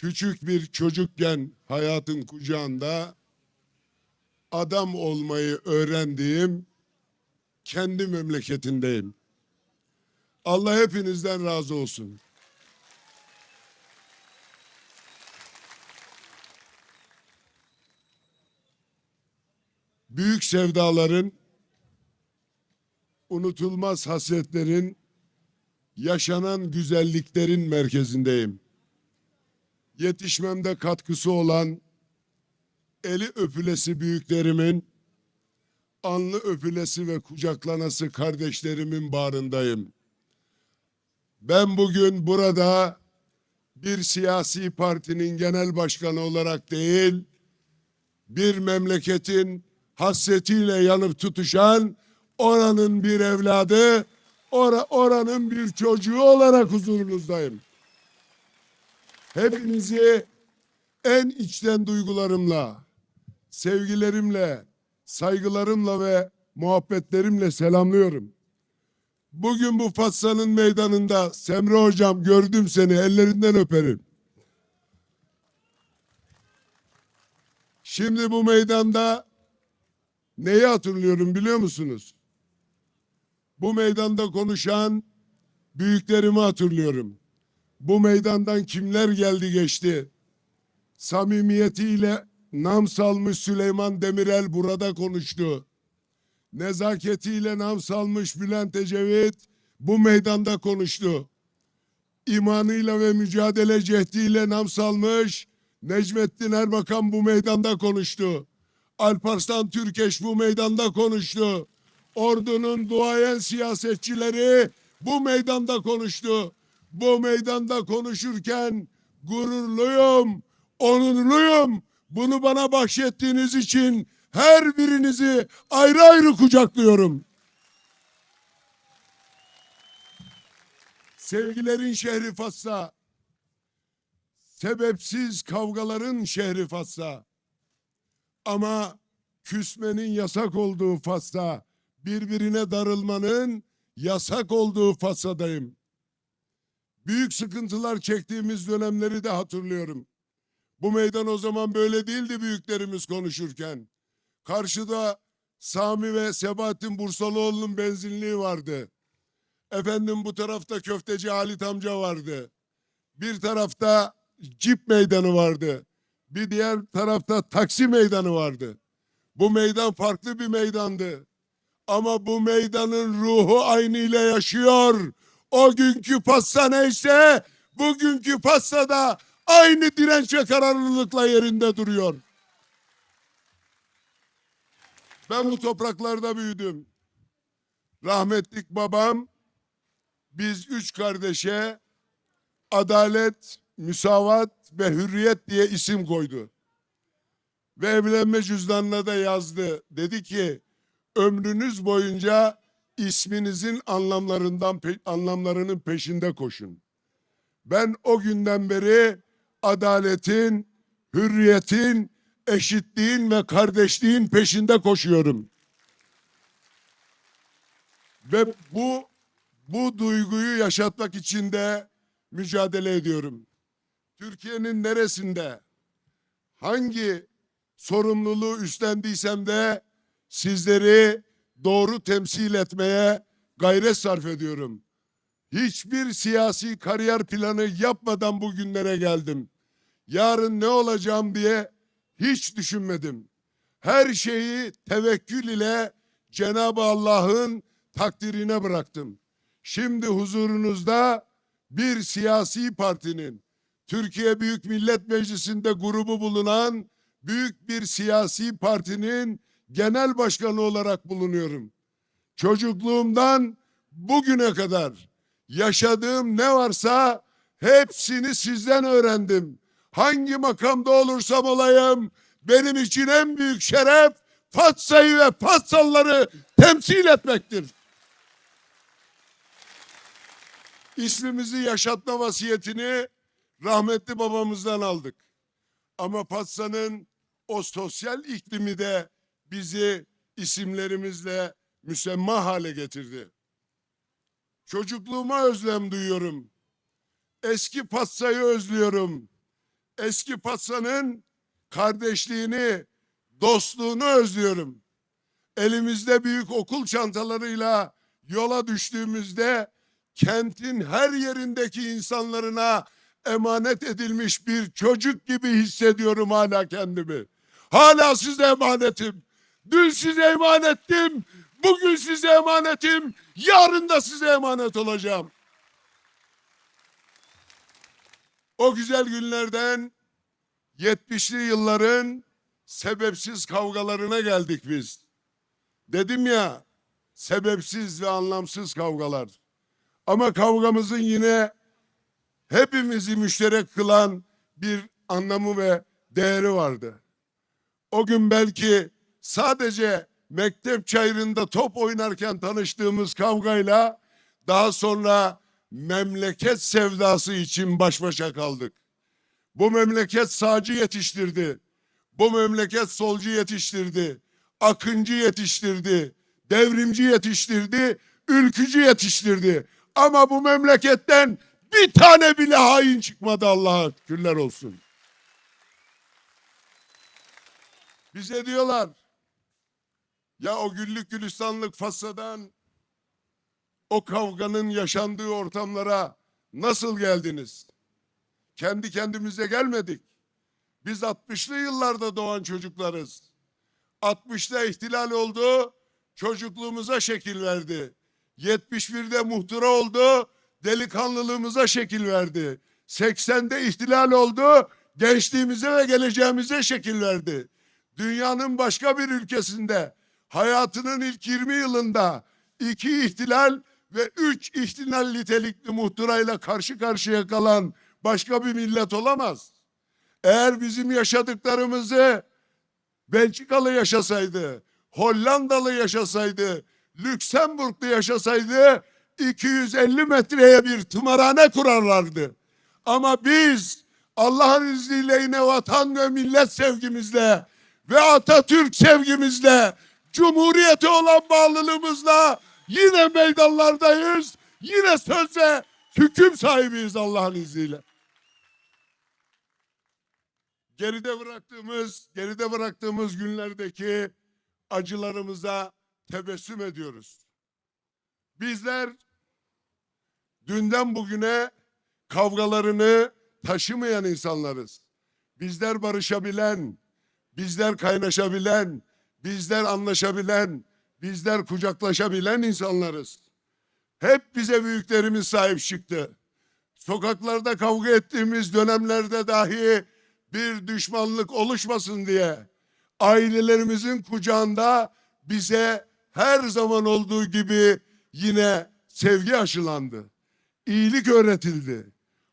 küçük bir çocukken hayatın kucağında adam olmayı öğrendiğim kendi memleketindeyim. Allah hepinizden razı olsun. Büyük sevdaların, unutulmaz hasretlerin, yaşanan güzelliklerin merkezindeyim. Yetişmemde katkısı olan eli öpülesi büyüklerimin, anlı öpülesi ve kucaklanası kardeşlerimin bağrındayım. Ben bugün burada bir siyasi partinin genel başkanı olarak değil, bir memleketin hasretiyle yanıp tutuşan oranın bir evladı, ora, oranın bir çocuğu olarak huzurunuzdayım. Hepinizi en içten duygularımla, sevgilerimle, saygılarımla ve muhabbetlerimle selamlıyorum. Bugün bu Fatsa'nın meydanında Semre hocam gördüm seni ellerinden öperim. Şimdi bu meydanda neyi hatırlıyorum biliyor musunuz? Bu meydanda konuşan büyüklerimi hatırlıyorum. Bu meydandan kimler geldi geçti? Samimiyetiyle nam salmış Süleyman Demirel burada konuştu. Nezaketiyle nam salmış Bülent Ecevit bu meydanda konuştu. İmanıyla ve mücadele cehdiyle nam salmış Necmettin Erbakan bu meydanda konuştu. Alparslan Türkeş bu meydanda konuştu. Ordunun duayen siyasetçileri bu meydanda konuştu. Bu meydanda konuşurken gururluyum, onurluyum. Bunu bana bahşettiğiniz için her birinizi ayrı ayrı kucaklıyorum. Sevgilerin şehri Fatsa, sebepsiz kavgaların şehri Fatsa. Ama küsmenin yasak olduğu Fas'ta, birbirine darılmanın yasak olduğu Fas'tayım. Büyük sıkıntılar çektiğimiz dönemleri de hatırlıyorum. Bu meydan o zaman böyle değildi büyüklerimiz konuşurken. Karşıda Sami ve Sebahattin Bursalıoğlu'nun benzinliği vardı. Efendim bu tarafta köfteci Halit amca vardı. Bir tarafta cip meydanı vardı. Bir diğer tarafta taksi meydanı vardı. Bu meydan farklı bir meydandı. Ama bu meydanın ruhu aynı ile yaşıyor. O günkü pasta neyse bugünkü pasta da aynı direnç ve kararlılıkla yerinde duruyor. Ben bu topraklarda büyüdüm. Rahmetlik babam biz üç kardeşe adalet, müsavat ve hürriyet diye isim koydu. Ve evlenme cüzdanına da yazdı. Dedi ki ömrünüz boyunca isminizin anlamlarından anlamlarının peşinde koşun. Ben o günden beri adaletin, hürriyetin, eşitliğin ve kardeşliğin peşinde koşuyorum. Ve bu bu duyguyu yaşatmak için de mücadele ediyorum. Türkiye'nin neresinde hangi sorumluluğu üstlendiysem de sizleri doğru temsil etmeye gayret sarf ediyorum. Hiçbir siyasi kariyer planı yapmadan bugünlere geldim. Yarın ne olacağım diye hiç düşünmedim. Her şeyi tevekkül ile Cenab-ı Allah'ın takdirine bıraktım. Şimdi huzurunuzda bir siyasi partinin Türkiye Büyük Millet Meclisi'nde grubu bulunan büyük bir siyasi partinin genel başkanı olarak bulunuyorum. Çocukluğumdan bugüne kadar yaşadığım ne varsa hepsini sizden öğrendim. Hangi makamda olursam olayım benim için en büyük şeref Fatsa'yı ve Fatsalıları temsil etmektir. İsmimizi yaşatma vasiyetini rahmetli babamızdan aldık. Ama Fatsa'nın o sosyal iklimi de bizi isimlerimizle müsemma hale getirdi. Çocukluğuma özlem duyuyorum. Eski Fatsa'yı özlüyorum. eski Patsa'nın kardeşliğini, dostluğunu özlüyorum. Elimizde büyük okul çantalarıyla yola düştüğümüzde kentin her yerindeki insanlarına emanet edilmiş bir çocuk gibi hissediyorum hala kendimi. Hala size emanetim. Dün size emanettim. Bugün size emanetim. Yarın da size emanet olacağım. O güzel günlerden 70'li yılların sebepsiz kavgalarına geldik biz. Dedim ya sebepsiz ve anlamsız kavgalar. Ama kavgamızın yine hepimizi müşterek kılan bir anlamı ve değeri vardı. O gün belki sadece mektep çayırında top oynarken tanıştığımız kavgayla daha sonra memleket sevdası için baş başa kaldık. Bu memleket sağcı yetiştirdi. Bu memleket solcu yetiştirdi. Akıncı yetiştirdi. Devrimci yetiştirdi. Ülkücü yetiştirdi. Ama bu memleketten bir tane bile hain çıkmadı Allah'a şükürler olsun. Bize diyorlar ya o güllük gülistanlık fasadan o kavganın yaşandığı ortamlara nasıl geldiniz? Kendi kendimize gelmedik. Biz 60'lı yıllarda doğan çocuklarız. 60'da ihtilal oldu, çocukluğumuza şekil verdi. 71'de muhtıra oldu, delikanlılığımıza şekil verdi. 80'de ihtilal oldu, gençliğimize ve geleceğimize şekil verdi. Dünyanın başka bir ülkesinde hayatının ilk 20 yılında iki ihtilal ve üç ihtilal nitelikli muhtırayla karşı karşıya kalan başka bir millet olamaz. Eğer bizim yaşadıklarımızı Belçikalı yaşasaydı, Hollandalı yaşasaydı, Lüksemburglu yaşasaydı 250 metreye bir tımarhane kurarlardı. Ama biz Allah'ın izniyle yine vatan ve millet sevgimizle ve Atatürk sevgimizle, Cumhuriyete olan bağlılığımızla yine meydanlardayız. Yine söz ve hüküm sahibiyiz Allah'ın izniyle. Geride bıraktığımız, geride bıraktığımız günlerdeki acılarımıza tebessüm ediyoruz. Bizler dünden bugüne kavgalarını taşımayan insanlarız. Bizler barışabilen, bizler kaynaşabilen, bizler anlaşabilen, bizler kucaklaşabilen insanlarız. Hep bize büyüklerimiz sahip çıktı. Sokaklarda kavga ettiğimiz dönemlerde dahi bir düşmanlık oluşmasın diye ailelerimizin kucağında bize her zaman olduğu gibi yine sevgi aşılandı. İyilik öğretildi.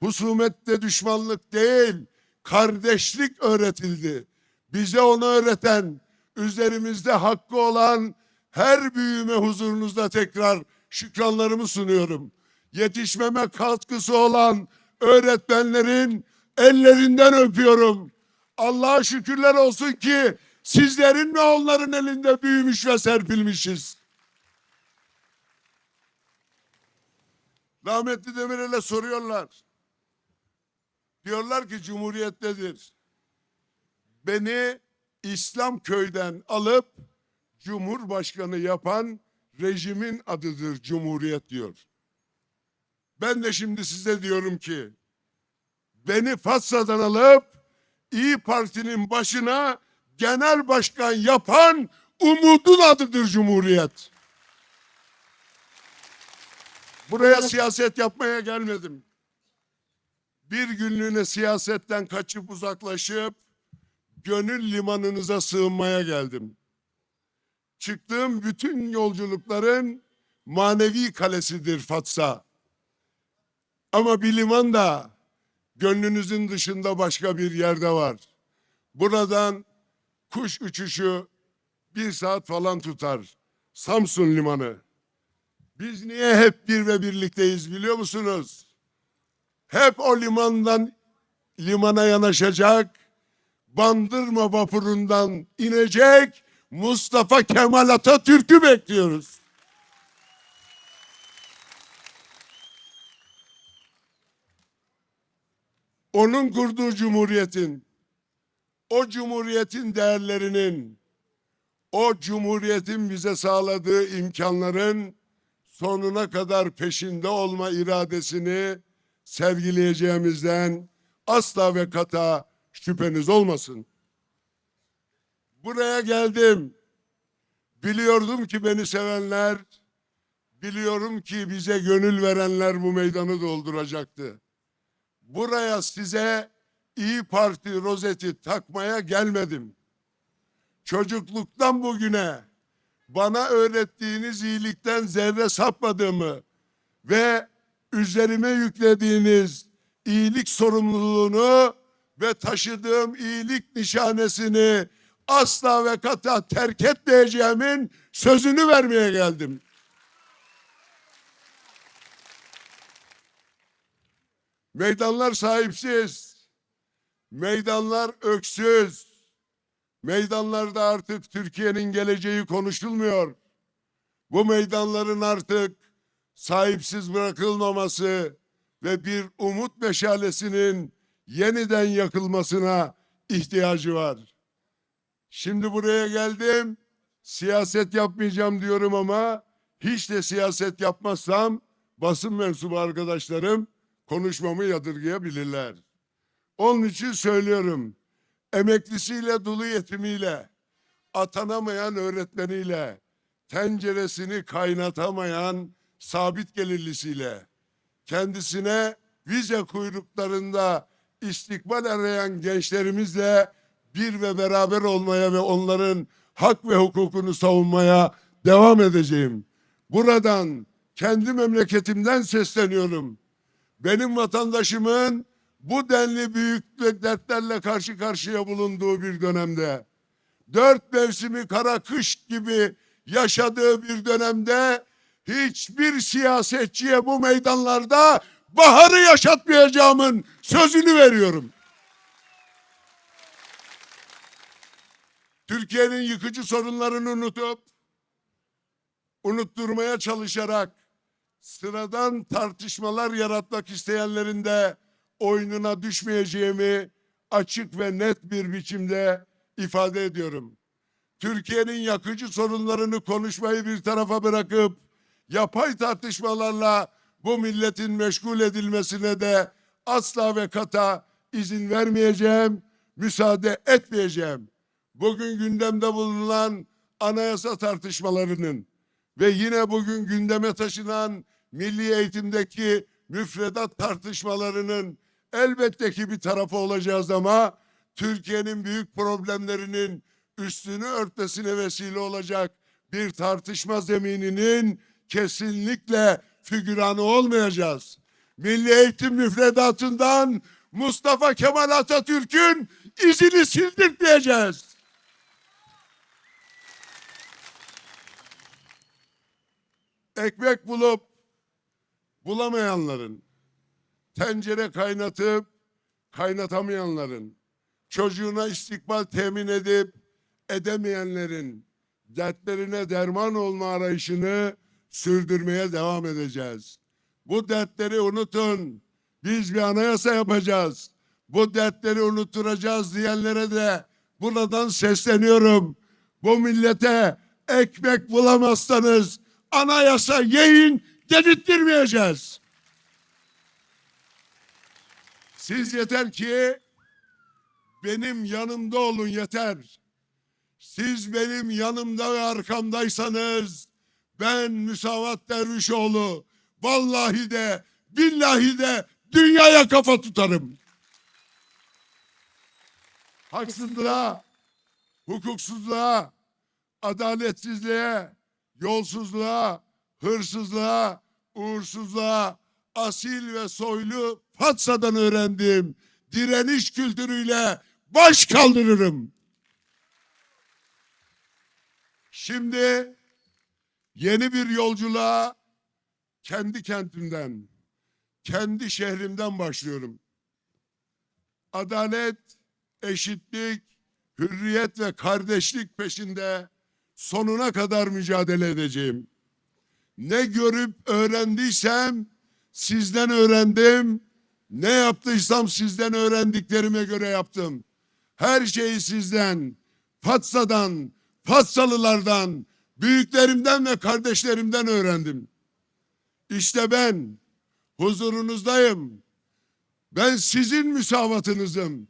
Husumette düşmanlık değil, kardeşlik öğretildi. Bize onu öğreten, üzerimizde hakkı olan her büyüme huzurunuzda tekrar şükranlarımı sunuyorum. Yetişmeme katkısı olan öğretmenlerin ellerinden öpüyorum. Allah'a şükürler olsun ki sizlerin ve onların elinde büyümüş ve serpilmişiz. Rahmetli Demirel'e soruyorlar. Diyorlar ki cumhuriyettedir. Beni İslam köyden alıp Cumhurbaşkanı yapan rejimin adıdır Cumhuriyet diyor. Ben de şimdi size diyorum ki beni Fatsa'dan alıp İyi Parti'nin başına genel başkan yapan umudun adıdır Cumhuriyet. Buraya siyaset yapmaya gelmedim. Bir günlüğüne siyasetten kaçıp uzaklaşıp gönül limanınıza sığınmaya geldim. Çıktığım bütün yolculukların manevi kalesidir Fatsa. Ama bir liman da gönlünüzün dışında başka bir yerde var. Buradan kuş uçuşu bir saat falan tutar. Samsun Limanı. Biz niye hep bir ve birlikteyiz biliyor musunuz? Hep o limandan limana yanaşacak, Bandırma vapurundan inecek Mustafa Kemal Atatürk'ü bekliyoruz. onun kurduğu cumhuriyetin, o cumhuriyetin değerlerinin, o cumhuriyetin bize sağladığı imkanların sonuna kadar peşinde olma iradesini sergileyeceğimizden asla ve kata şüpheniz olmasın. Buraya geldim. Biliyordum ki beni sevenler, biliyorum ki bize gönül verenler bu meydanı dolduracaktı. Buraya size İyi Parti rozeti takmaya gelmedim. Çocukluktan bugüne bana öğrettiğiniz iyilikten zerre sapmadığımı ve üzerime yüklediğiniz iyilik sorumluluğunu ve taşıdığım iyilik nişanesini asla ve kata terk etmeyeceğimin sözünü vermeye geldim. Meydanlar sahipsiz. Meydanlar öksüz. Meydanlarda artık Türkiye'nin geleceği konuşulmuyor. Bu meydanların artık sahipsiz bırakılmaması ve bir umut meşalesinin yeniden yakılmasına ihtiyacı var. Şimdi buraya geldim. Siyaset yapmayacağım diyorum ama hiç de siyaset yapmazsam basın mensubu arkadaşlarım konuşmamı yadırgayabilirler. Onun için söylüyorum. Emeklisiyle, dulu yetimiyle, atanamayan öğretmeniyle, tenceresini kaynatamayan sabit gelirlisiyle, kendisine vize kuyruklarında istikbal arayan gençlerimizle bir ve beraber olmaya ve onların hak ve hukukunu savunmaya devam edeceğim. Buradan kendi memleketimden sesleniyorum. Benim vatandaşımın bu denli büyük dertlerle karşı karşıya bulunduğu bir dönemde, dört mevsimi kara kış gibi yaşadığı bir dönemde hiçbir siyasetçiye bu meydanlarda baharı yaşatmayacağımın sözünü veriyorum. Türkiye'nin yıkıcı sorunlarını unutup unutturmaya çalışarak sıradan tartışmalar yaratmak isteyenlerin de oyununa düşmeyeceğimi açık ve net bir biçimde ifade ediyorum. Türkiye'nin yakıcı sorunlarını konuşmayı bir tarafa bırakıp yapay tartışmalarla bu milletin meşgul edilmesine de asla ve kata izin vermeyeceğim, müsaade etmeyeceğim. Bugün gündemde bulunan anayasa tartışmalarının ve yine bugün gündeme taşınan milli eğitimdeki müfredat tartışmalarının elbette ki bir tarafı olacağız ama Türkiye'nin büyük problemlerinin üstünü örtmesine vesile olacak bir tartışma zemininin kesinlikle figüranı olmayacağız. Milli eğitim müfredatından Mustafa Kemal Atatürk'ün izini sildirtmeyeceğiz. Ekmek bulup bulamayanların, tencere kaynatıp kaynatamayanların, çocuğuna istikbal temin edip edemeyenlerin dertlerine derman olma arayışını sürdürmeye devam edeceğiz. Bu dertleri unutun. Biz bir anayasa yapacağız. Bu dertleri unutturacağız diyenlere de buradan sesleniyorum. Bu millete ekmek bulamazsanız anayasa yiyin dedirttirmeyeceğiz. Siz yeter ki benim yanımda olun yeter. Siz benim yanımda ve arkamdaysanız ben Müsavat Dervişoğlu vallahi de billahi de dünyaya kafa tutarım. Haksızlığa, hukuksuzluğa, adaletsizliğe, yolsuzluğa, hırsızlığa, uğursuzluğa, asil ve soylu Fatsa'dan öğrendiğim direniş kültürüyle baş kaldırırım. Şimdi yeni bir yolculuğa kendi kentimden, kendi şehrimden başlıyorum. Adalet, eşitlik, hürriyet ve kardeşlik peşinde sonuna kadar mücadele edeceğim. Ne görüp öğrendiysem sizden öğrendim Ne yaptıysam sizden öğrendiklerime göre yaptım. Her şeyi sizden, Fatsa'dan, Fatsalılardan, büyüklerimden ve kardeşlerimden öğrendim. İşte ben huzurunuzdayım. Ben sizin müsavatınızım.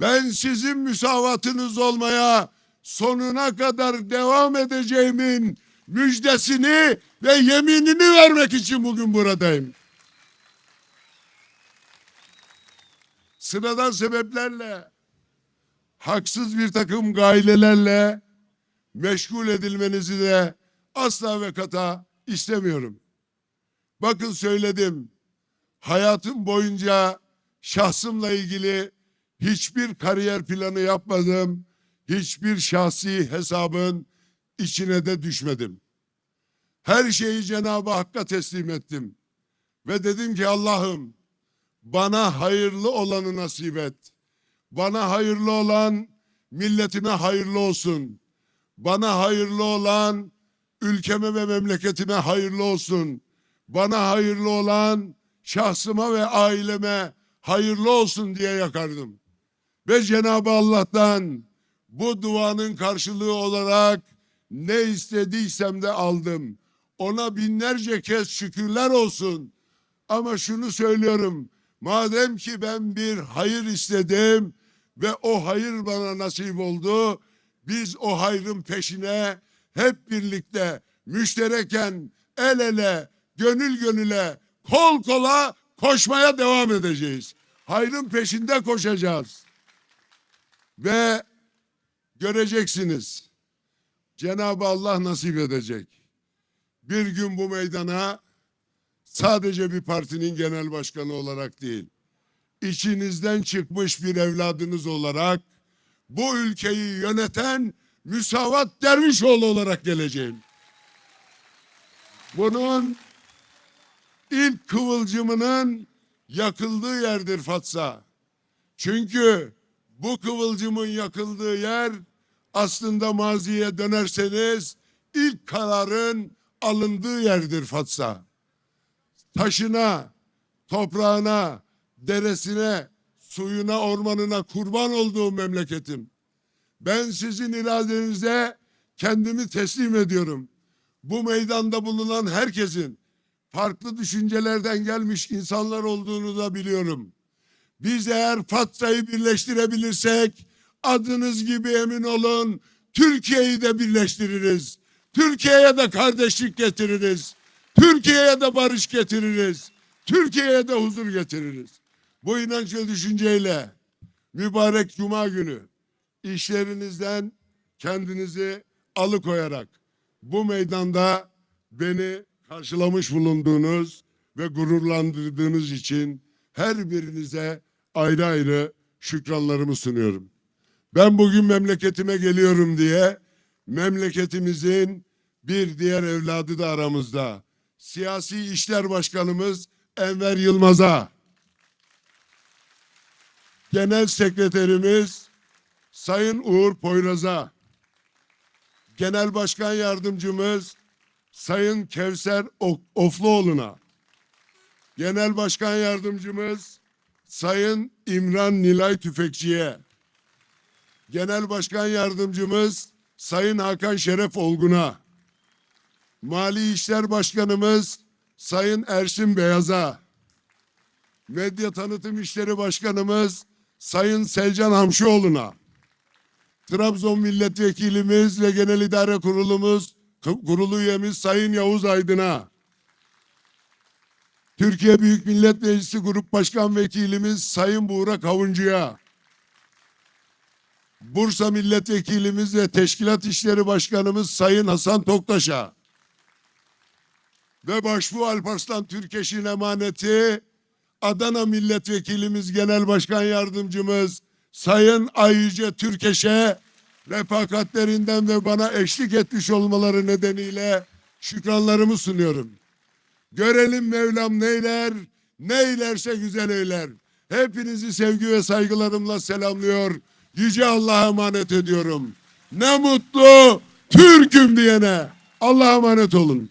Ben sizin müsavatınız olmaya sonuna kadar devam edeceğimin müjdesini ve yeminini vermek için bugün buradayım. Sıradan sebeplerle, haksız bir takım gailelerle meşgul edilmenizi de asla ve kata istemiyorum. Bakın söyledim. Hayatım boyunca şahsımla ilgili hiçbir kariyer planı yapmadım. Hiçbir şahsi hesabın içine de düşmedim. Her şeyi Cenab-ı Hakk'a teslim ettim. Ve dedim ki Allah'ım bana hayırlı olanı nasip et. Bana hayırlı olan milletime hayırlı olsun. Bana hayırlı olan ülkeme ve memleketime hayırlı olsun. Bana hayırlı olan şahsıma ve aileme hayırlı olsun diye yakardım. Ve Cenab-ı Allah'tan bu duanın karşılığı olarak ne istediysem de aldım. Ona binlerce kez şükürler olsun. Ama şunu söylüyorum. Madem ki ben bir hayır istedim ve o hayır bana nasip oldu. Biz o hayrın peşine hep birlikte müştereken el ele, gönül gönüle, kol kola koşmaya devam edeceğiz. Hayrın peşinde koşacağız. Ve göreceksiniz. Cenab-ı Allah nasip edecek. Bir gün bu meydana sadece bir partinin genel başkanı olarak değil, içinizden çıkmış bir evladınız olarak bu ülkeyi yöneten Müsavat Dervişoğlu olarak geleceğim. Bunun ilk kıvılcımının yakıldığı yerdir Fatsa. Çünkü bu kıvılcımın yakıldığı yer aslında maziye dönerseniz ilk kararın alındığı yerdir Fatsa. Taşına, toprağına, deresine, suyuna, ormanına kurban olduğum memleketim. Ben sizin iradenize kendimi teslim ediyorum. Bu meydanda bulunan herkesin farklı düşüncelerden gelmiş insanlar olduğunu da biliyorum. Biz eğer Fatsa'yı birleştirebilirsek adınız gibi emin olun Türkiye'yi de birleştiririz. Türkiye'ye de kardeşlik getiririz. Türkiye'ye de barış getiririz. Türkiye'ye de huzur getiririz. Bu inanç ve düşünceyle mübarek cuma günü işlerinizden kendinizi alıkoyarak bu meydanda beni karşılamış bulunduğunuz ve gururlandırdığınız için her birinize ayrı ayrı şükranlarımı sunuyorum. Ben bugün memleketime geliyorum diye memleketimizin bir diğer evladı da aramızda. Siyasi İşler Başkanımız Enver Yılmaz'a, Genel Sekreterimiz Sayın Uğur Poyraz'a, Genel Başkan Yardımcımız Sayın Kevser Ofluoğlu'na, Genel Başkan Yardımcımız Sayın İmran Nilay Tüfekçi'ye, Genel Başkan Yardımcımız Sayın Hakan Şeref Olgun'a, Mali İşler Başkanımız Sayın Ersin Beyaz'a, Medya Tanıtım İşleri Başkanımız Sayın Selcan Hamşioğlu'na, Trabzon Milletvekilimiz ve Genel İdare Kurulumuz Kurulu üyemiz Sayın Yavuz Aydın'a, Türkiye Büyük Millet Meclisi Grup Başkan Vekilimiz Sayın Buğra Kavuncu'ya, Bursa Milletvekilimiz ve Teşkilat İşleri Başkanımız Sayın Hasan Toktaş'a ve Başbuğ Alparslan Türkeş'in emaneti Adana Milletvekilimiz Genel Başkan Yardımcımız Sayın Ayyüce Türkeş'e refakatlerinden ve bana eşlik etmiş olmaları nedeniyle şükranlarımı sunuyorum. Görelim Mevlam neyler, neylerse güzel eyler. Hepinizi sevgi ve saygılarımla selamlıyor. Yüce Allah'a emanet ediyorum. Ne mutlu Türk'üm diyene. Allah'a emanet olun.